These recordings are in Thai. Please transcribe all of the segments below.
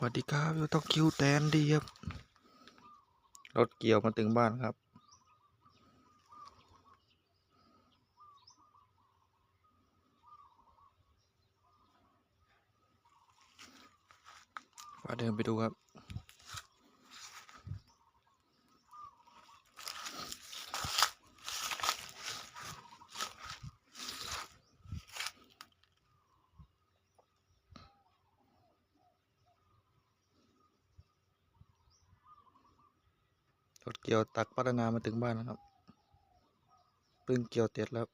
สวัสดีครับอยู่ต้องคิวแตนดีครับ รถเกี่ยวมาถึงบ้านครับมาเดินไปดูครับ รถเกี่ยวตักพัฒนามาถึงบ้านแล้วครับเพิ่งเกี่ยวเต็ดแล้ว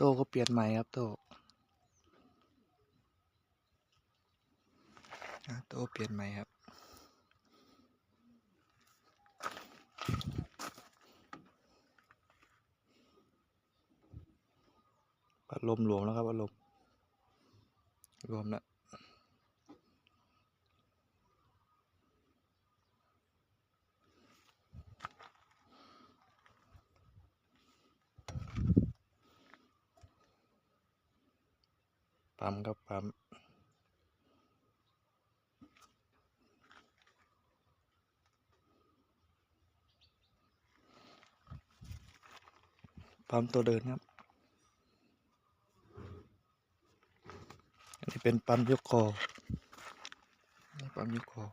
โต้ก็เปลี่ยนใหม่ครับโต้โต้เปลี่ยนใหม่ครับพัดลมหลวมแล้วครับพัดลมรวมแล้ว ปั๊มครับปั๊มปั๊มตัวเดินครับ อันนี้เป็นปั๊มยกคอปั๊มยกคอ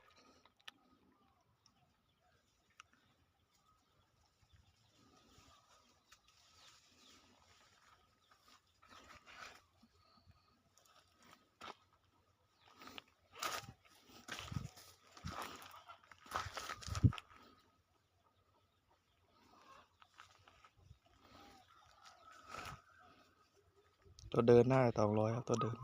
ตัวเดินหน้าสองร้อยครับตัวเดิน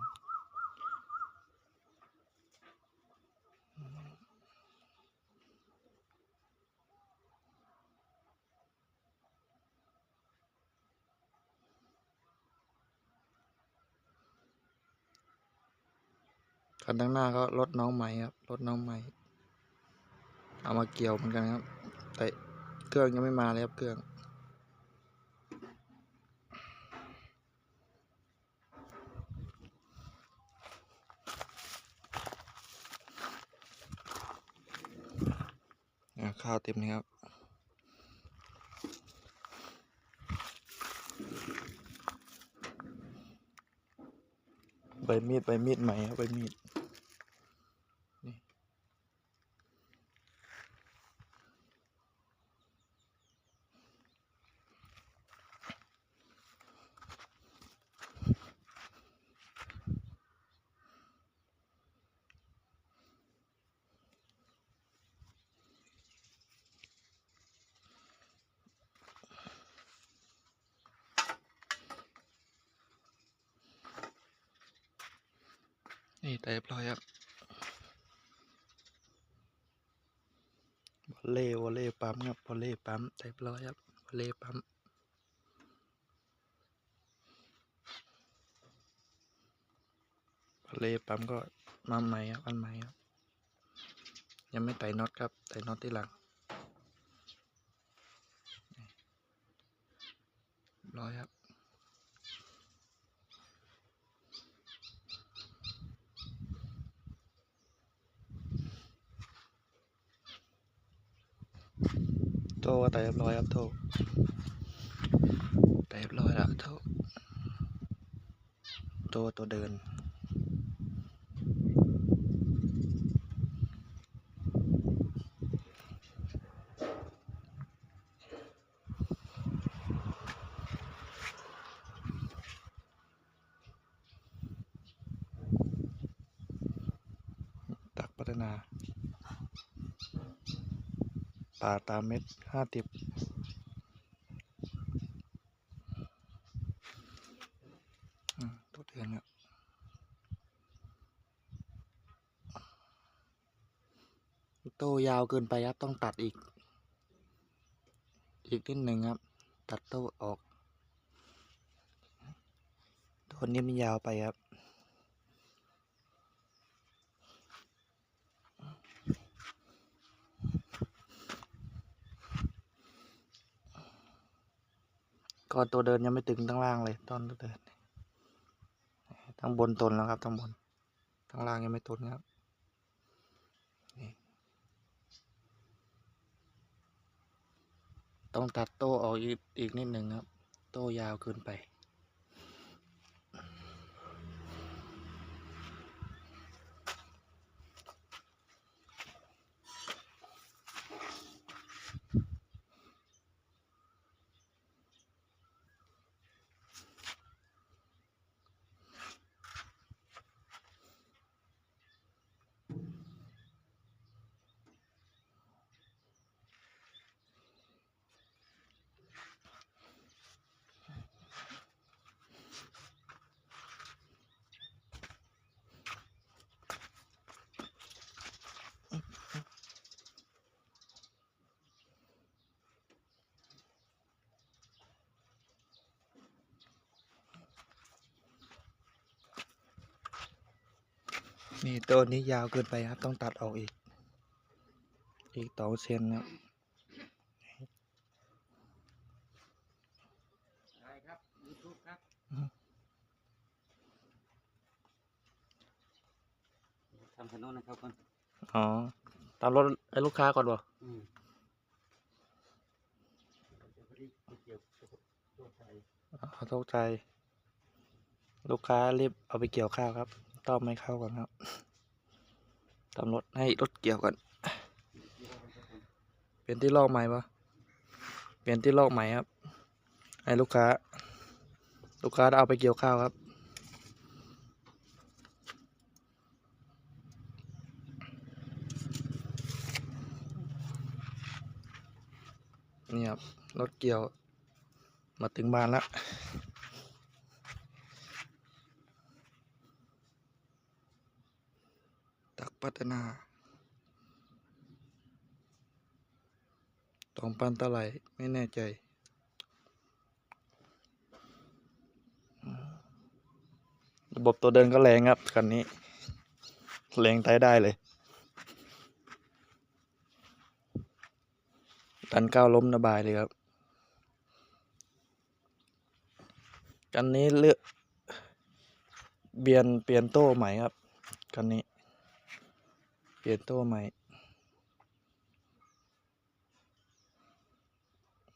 คันข้างหน้าก็รถน้องใหม่ครับ รถน้องใหม่ เอามาเกี่ยวเหมือนกันครับ แต่เครื่องยังไม่มาเลยครับเครื่อง ข้าวเต็มเลยครับ ใบมีด ใบมีดใหม่ครับ ใบมีด นี่แต่เรียบร้อยครับวอลเล่วอลเล่ปั๊มครับวอลเล่ปั๊มแต่เรียบร้อยครับวอลเล่ปั๊มวอลเล่ปั๊มก็มาใหม่ครับอันใหม่ครับยังไม่ไต่น็อตครับไต่น็อตที่หลังร้อยครับ ตก็แต่เรียบร้อยครับโตแต่เรียบร้อยแล้วโตโตตัวเดินตักพัฒนา ป่าตามเม็ดห้าสิบตัวเดือนครับโตยาวเกินไปครับ ต้องตัดอีก อีกนิดหนึ่งครับ ตัดโตออก ตัวนี้มันยาวไปครับ ก็ตัวเดินยังไม่ถึงทั้งล่างเลยตอนเดินทั้งบนตนแล้วครับทั้งบนทั้งล่างยังไม่ตนครับต้องตัดโต้ออกอีกอีกนิดหนึ่งครับ โต้ยาวเกินไป นี่ต้นนี้ยาวเกินไปครับ ต้องตัดออกอีก อีกสองเซนครับใช่ครับยูทูบครับอืมทำถนนนะครับคนอ๋อ ตามรถไอ้ลูกค้าก่อนบ่อืมเดี๋ยวพอเกี่ยวกับตัวไทยอ๋อตกใจ ลูกค้ารีบเอาไปเกี่ยวข้าวครับ ต้อมไม่เข้าก่อนครับตามรถให้รถเกี่ยวก่อนที่ว่ากันเปลี่ยนที่ลอกใหม่ปะเปลี่ยนที่ลอกใหม่ครับ ให้ลูกค้า ลูกค้าเอาไปเกี่ยวข้าวครับนี่ครับรถเกี่ยว มาถึงบ้านแล้ว ตัก พัฒนาสองพันเท่าไหร่ไม่แน่ใจ ระบบตัวเดินก็แรงครับคันนี้ แรงใช้ได้เลยดันก้าวล้มสบายเลยครับคันนี้เลือกเปลี่ยนเปลี่ยนโต้ใหม่ครับคันนี้ เปลี่ยนโต้ใหม่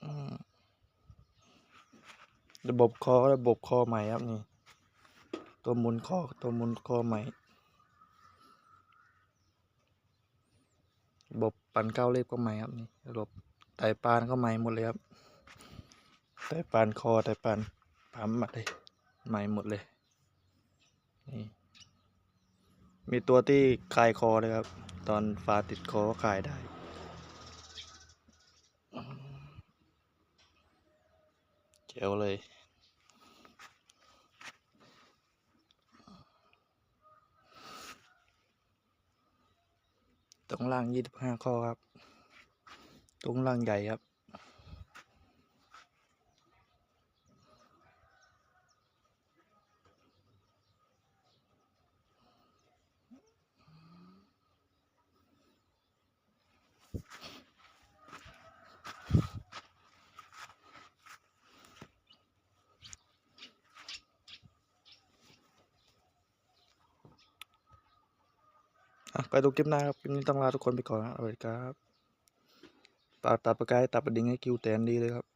อืมระบบคอระบบคอใหม่ครับนี่ ตัวมุนคอตัวมุนคอใหม่ระบบปั่นเก้าเล็บก็ใหม่ครับนี่ระบบไตปานก็ใหม่หมดเลยครับไตปานคอไตปานปั๊มมาเลยใหม่หมดเลยนี่ มีตัวที่คลายคอเลยครับ ตอนฝาติดคอก็คลายได้เจ๋วเลยตรงล่างยี่สิบห้าข้อครับ ตรงล่างใหญ่ครับ ไปดูคลิปหน้าครับคลิปนี้ต้องลาทุกคนไปก่อนครับสวัสดีครับตาตัดประกายตัดประดิ่งให้คิวแตนดีเลยครับ